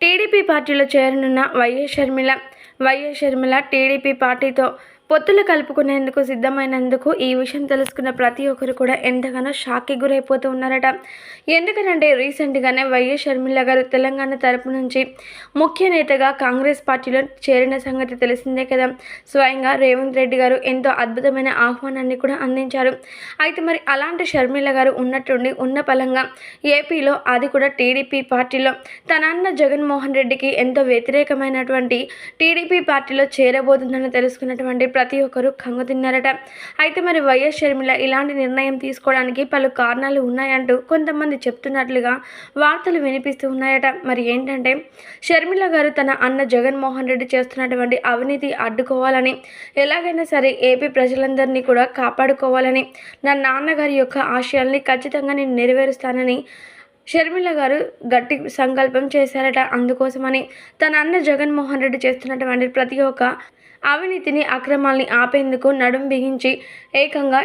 TDP పార్టీలో చేరనున్న Y S Sharmila Y S Sharmila TDP పార్టీతో పొత్తులు కలుపుకునేందుకు సిద్ధమైనందుకు ఈ విషయం తెలుసుకున్న ప్రతి ఒక్కరు కూడా ఎంతగానో షాక్కి గురైపోతూ ఉన్నారట. ఎందుకనంటే రీసెంట్గానే వైఎస్ షర్మిల గారు తెలంగాణ తరపు నుంచి ముఖ్య నేతగా కాంగ్రెస్ పార్టీలో చేరిన సంగతి తెలిసిందే కదా. స్వయంగా రేవంత్ రెడ్డి గారు ఎంతో అద్భుతమైన ఆహ్వానాన్ని కూడా అందించారు. అయితే మరి అలాంటి షర్మిల గారు ఉన్నట్టుండి ఉన్న పలంగా ఏపీలో అది కూడా టీడీపీ పార్టీలో. తన అన్న జగన్మోహన్ రెడ్డికి ఎంతో వ్యతిరేకమైనటువంటి టీడీపీ పార్టీలో చేరబోతుందని తెలుసుకున్నటువంటి ప్రతి ఒక్కరూ కంగు తిన్నారట అయితే మరి వైఎస్ షర్మిల ఇలాంటి నిర్ణయం తీసుకోవడానికి పలు కారణాలు ఉన్నాయంటూ కొంతమంది చెప్తున్నట్లుగా వార్తలు వినిపిస్తూ ఉన్నాయట. మరి ఏంటంటే షర్మిల గారు తన అన్న జగన్మోహన్ రెడ్డి చేస్తున్నటువంటి అవినీతి అడ్డుకోవాలని ఎలాగైనా సరే ఏపీ ప్రజలందరినీ కూడా కాపాడుకోవాలని నా నాన్నగారి యొక్క ఆశయాల్ని ఖచ్చితంగా నేను నెరవేరుస్తానని షర్మిల గారు గట్టి సంకల్పం చేశారట. అందుకోసమని తన అన్న జగన్మోహన్ రెడ్డి చేస్తున్నటువంటి ప్రతి ఒక్క అవినీతిని అక్రమాల్ని ఆపేందుకు నడుం బిగించి ఏకంగా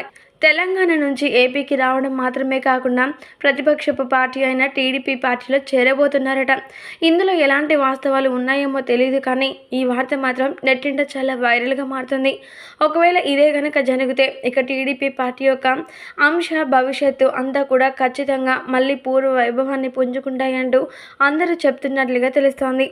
తెలంగాణ నుంచి ఏపీకి రావడం మాత్రమే కాకుండా ప్రతిపక్షపు పార్టీ అయిన టీడీపీ పార్టీలో చేరబోతున్నారట. ఇందులో ఎలాంటి వాస్తవాలు ఉన్నాయేమో తెలియదు కానీ ఈ వార్త మాత్రం నెట్టింట చాలా వైరల్గా మారుతుంది. ఒకవేళ ఇదే కనుక జరిగితే ఇక టీడీపీ పార్టీ యొక్క అంశ భవిష్యత్తు అంతా కూడా ఖచ్చితంగా మళ్ళీ పూర్వ వైభవాన్ని పుంజుకుంటాయంటూ అందరూ చెప్తున్నట్లుగా తెలుస్తోంది.